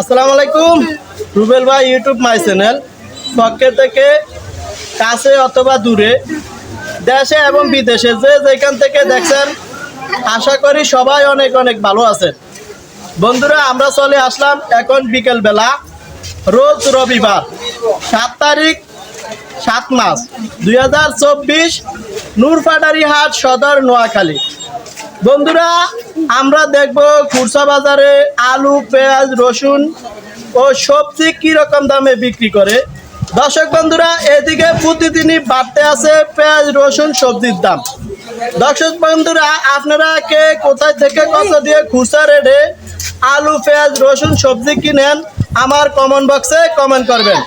আসসালামু আলাইকুম। রুবেল ভাই ইউটিউব মাই চ্যানেল পক্ষে থেকে কাছে অথবা দূরে, দেশে এবং বিদেশে যে যেখান থেকে দেখছেন, আশা করি সবাই অনেক অনেক ভালো আছেন। বন্ধুরা, আমরা চলে আসলাম এখন বিকেল বেলা রোজ রবিবার, সাত তারিখ, সাত মাস, দুই হাজার চব্বিশ, নূরফাটারি হাট, সদর, নোয়াখালী। বন্ধুরা, আমরা দেখব খুরসা বাজারে আলু, পেঁয়াজ, রসুন ও সবজি কি রকম দামে বিক্রি করে। দর্শক বন্ধুরা, এদিকে প্রতিদিনই বাড়তে আছে পেঁয়াজ, রসুন, সবজির দাম। দর্শক বন্ধুরা, আপনারা কে কোথায় থেকে কত দিয়ে খুচরা রেটে আলু, পেঁয়াজ, রসুন, সবজি কিনেন, আমার কমেন্ট বক্সে কমেন্ট করবেন।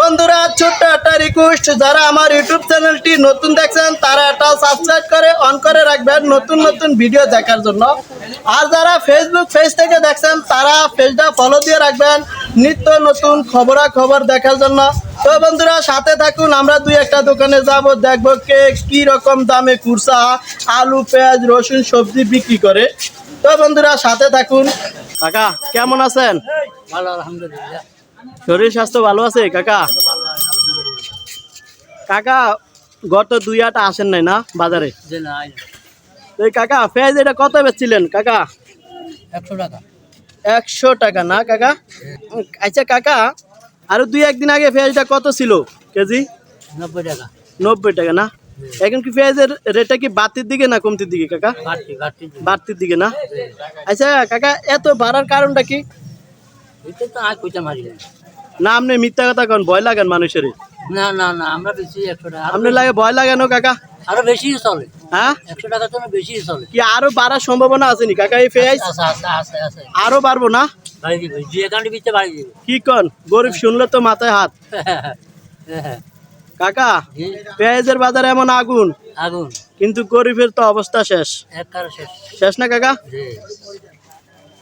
বন্ধুরা ছোট্ট একটা রিকোয়েস্ট যারা আমার ইউটিউব চ্যানেলটি নতুন দেখছেন তারা একটা সাবস্ক্রাইব করে অন করে রাখবেন নতুন নতুন ভিডিও দেখার জন্য। আর যারা ফেসবুক পেজ থেকে দেখছেন তারা পেজটা ফলো দিয়ে রাখবেন নিত্য নতুন খবরা খবর দেখার জন্য। তো বন্ধুরা সাথে থাকুন আমরা দুই একটা দোকানে যাব দেখব কে কি রকম দামে কুরসা আলু পেঁয়াজ রসুন সবজি বিক্রি করে। তো বন্ধুরা সাথে থাকুন। কাকা কেমন আছেন? ভালো আলহামদুলিল্লাহ। শরীর স্বাস্থ্য ভালো আছে কাকা? কাকা গত দুই আট আসেন নাই না বাজারে? এই কাকা পেঁয়াজ এটা কত বেচছিলেন কাকা? একশো টাকা। একশো টাকা না কাকা? আচ্ছা কাকা আরও দুই একদিন আগে পেঁয়াজটা কত ছিল কেজি? নব্বই টাকা। নব্বই টাকা না? এখন কি পেঁয়াজের রেটটা কি বাড়তির দিকে না কমতির দিকে কাকা? বাড়তি বাড়তি বাড়তির দিকে না? আচ্ছা কাকা এত বাড়ার কারণটা কি এটা তো আর কইতে মারি না। আপনি মিথ্যা কথা কন ভয় লাগান মানুষের। না না না আমরা বেশি একশো টাকা। আরো- আপনি লাগে ভয় লাগানো কাকা? আরও বেশি চলে। হ্যাঁ? একশো টাকা তো বেশি চলে। কি আরও বাড়ার সম্ভাবনা আছে নি? কাকা এই পেঁয়াজ আরও বাড়বো না? কি কন গরিব শুনলে তো মাথায় হাত। কাকা পেঁয়াজের বাজারে এমন আগুন। আগুন। কিন্তু গরিবের তো অবস্থা শেষ। শেষ। না কাকা?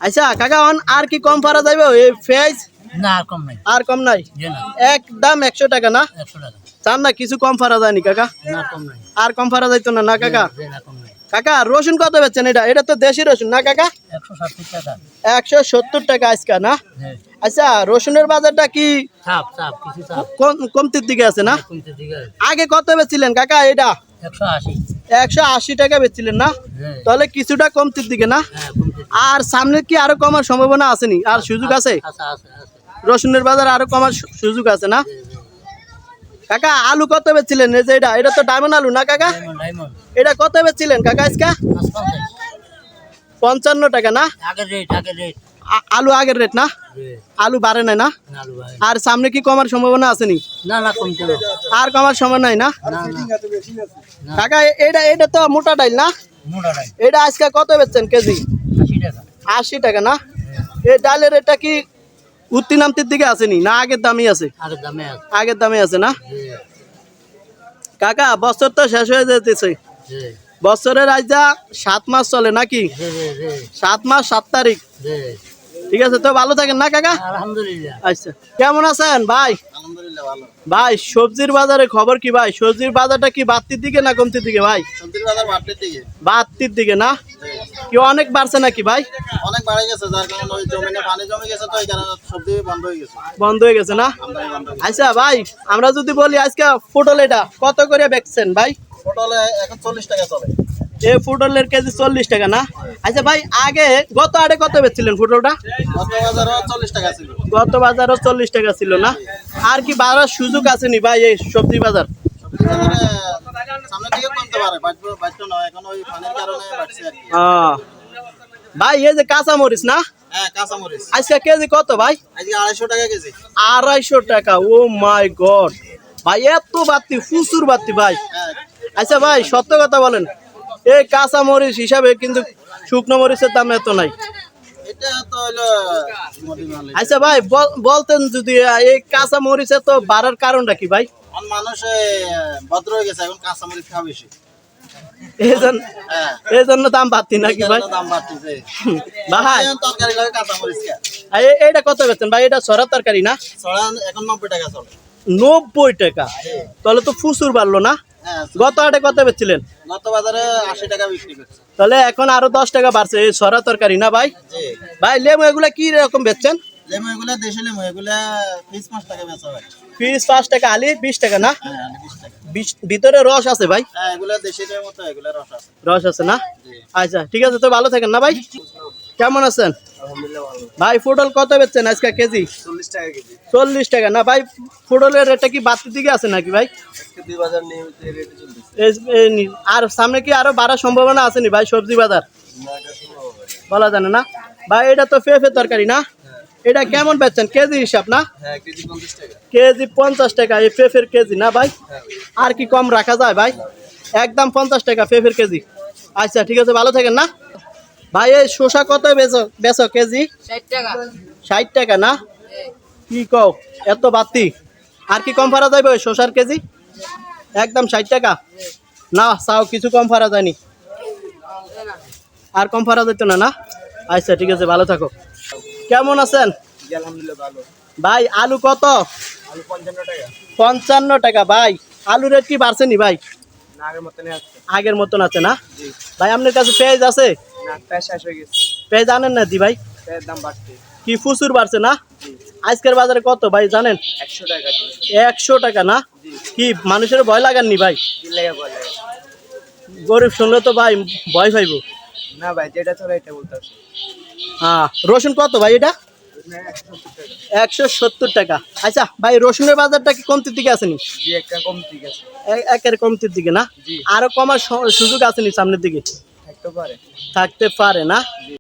আচ্ছা কাকা অন আর কি কম পারা যাবে এই পেঁয়াজ না আর কম নাই। আর কম নাই? একদম একশো টাকা না? চান না কিছু কম পারা যায়নি কাকা? না কম নাই। আর কম পারা যাইতো না না কাকা? যে না কম নাই। কাকা রসুন কত বেচছেন এটা? এটা তো দেশি রসুন না কাকা? একশো সত্তর টাকা আজকা না? আচ্ছা রসুনের বাজারটা কি? কমতির দিকে আছে না? আগে কত বেচছিলেন কাকা এটা? একশো আশি। টাকা বেচছিলেন না? হ্যাঁ। তাহলে কিছুটা কমতির দিকে না? হ্যাঁ আর সামনে কি আরও কমার সম্ভাবনা আসেনি? আর সুযোগ আছে? রসুনের বাজার আরও কমার সুযোগ আছে না। কাকা আলু কত বেচছিলেন? এই যে এটা এটা তো ডায়মন্ড আলু না কাকা? এটা কত বেচছিলেন কাকা আজকা? পঞ্চান্ন টাকা না? আলু আগের রেট না? আলু বাড়ে নাই না? আর সামনে কি কমার সম্ভাবনা আসেনি? আর কমার সময় নাই না? কাকা এটা এটা তো মোটা ডাইল না? এটা আজকে কত বেচছেন কেজি? আশি টাকা না? এই ডালের এটা কি উত্তি নামতির দিকে আসেনি না আগের দামই আছে? আগের দামে আছে। আগের দামে আছে না? কাকা বছর তো শেষ হয়ে যেতেছে। বছরের আজ যা সাত মাস চলে নাকি? জি, জি, জি, সাত মাস সাত তারিখ। ঠিক আছে তো ভালো থাকেন না কাকা? আলহামদুলিল্লাহ। আচ্ছা কেমন আছেন ভাই? আলহামদুলিল্লাহ ভালো। ভাই সবজির বাজারে খবর কি ভাই? সবজির বাজারটা কি বাড়তির দিকে না কমতির দিকে ভাই? সবজির বাজার মাঠের দিকে। বাড়তির দিকে না? কি অনেক বাড়ছে নাকি ভাই? অনেক বাড়ে গেছে যার কারণে ওই জমিনে পানি জমে গেছে তো এই কারণে সবজি বন্ধ হয়ে গেছে। বন্ধ হয়ে গেছে না? আচ্ছা ভাই আমরা যদি বলি আজকে পটল এটা কত করে বেচছেন ভাই? পটলে এখন চল্লিশ টাকা চলে। এই কেজি চল্লিশ টাকা না? আচ্ছা ভাই আগে গত আড়ে কত বেচছিলেন গত বাজারও চল্লিশ টাকা ছিল। গত বাজারও চল্লিশ টাকা ছিল না? আর কি বাড়ার সুযোগ আছে নি ভাই এই সবজি বাজার ভাই এই যে কাঁচা মরিচ না? কাঁচামরিচ আজকে কেজি কত ভাই? আড়াইশো টাকা কেজি। আড়াইশো টাকা ও মাই গড। ভাই এত বাড়তি প্রচুর বাড়তি ভাই। আচ্ছা ভাই সত্য কথা বলেন এই কাঁচা মরিচ হিসাবে কিন্তু শুকনো মরিচের দাম এত নাই। আচ্ছা ভাই বলতেন যদি এই কাঁচা মরিচে তো বাড়ার কারণটা কি ভাই? মানুষ ভদ্র হয়ে গেছে এখন কাঁচামরিচ খাওয়া বেশি। এই জন্য হ্যাঁ দাম বাড়তি নাকি ভাই? ভাই এইটা কত ভাই? এটা সরা তরকারি না? এখন নব্বই টাকা চলে। নব্বই টাকা। তাহলে তো প্রচুর বাড়লো না? হ্যাঁ গত হাটে কত বেচছিলেন? গত বাজারে আশি টাকা বিক্রি করছে। তাহলে এখন আরও দশ টাকা বাড়ছে এই সরা তরকারি না ভাই? ভাই লেবু এগুলা কি রকম বেচছেন? লেমু এগুলা দেশি লেমু এগুলা পিস পাঁচ টাকা বেচা হয়। পিস পাঁচ টাকা আলি বিশ টাকা না? হ্যাঁ ভিতরে রস আছে ভাই? হ্যাঁ এগুলা দেশি লেমু তো এগুলা রস আছে। রস আছে না? আচ্ছা ঠিক আছে তো ভালো থাকেন না ভাই? কেমন আছেন? ভাই পটল কত বেচছেন আজকে কেজি? চল্লিশ টাকা কেজি। চল্লিশ টাকা না ভাই? পটলের রেটটা কি বাড়তির দিকে আছে নাকি ভাই? আর সামনে কি আরও বাড়ার সম্ভাবনা আছে নি ভাই সবজি বাজার? বলা জানে না ভাই এটা তো পেঁপে তরকারি না? এটা কেমন বেচছেন? কেজি হিসাব না? হ্যাঁ কেজি পঞ্চাশ টাকা। কেজি পঞ্চাশ টাকা এই পেঁপের কেজি না ভাই? হ্যাঁ। আর কি কম রাখা যায় ভাই? একদম পঞ্চাশ টাকা পেঁপের কেজি। আচ্ছা ঠিক আছে ভালো থাকেন না? ভাই এই শসা কত বেচো বেচো কেজি? ষাট টাকা। না? কি কও এত বাতি আর কি কম ফারা যাবে ওই শসার কেজি? একদম ষাট টাকা। না চাও কিছু কম ফারা যায়নি। আর কম ফারা যেত না না? আচ্ছা ঠিক আছে ভালো থাকো। কেমন আছেন? ভাই আলু কত? পঞ্চান্ন টাকা। ভাই। আলু রেট কি বাড়ছে নি ভাই? আগের মতন আছে না? ভাই আপনার কাছে পেঁয়াজ আছে? পেঁয়াজ আনেন না দি ভাই? কি প্রচুর বাড়ছে না? আজকের বাজারে কত ভাই জানেন? একশো টাকা একশো টাকা না? কি মানুষের ভয় লাগাননি ভাই? গরিব শুনলে তো ভাই ভয় পাইব। না ভাই যেটা চলে এটা বলতে রসুন কত ভাই এটা? একশো সত্তর টাকা। আচ্ছা ভাই রসুনের বাজারটা কি কমতির দিকে আসেনি একের কমতির দিকে না? আরও কমার সুযোগ আসেনি সামনের দিকে? থাকতে পারে। না?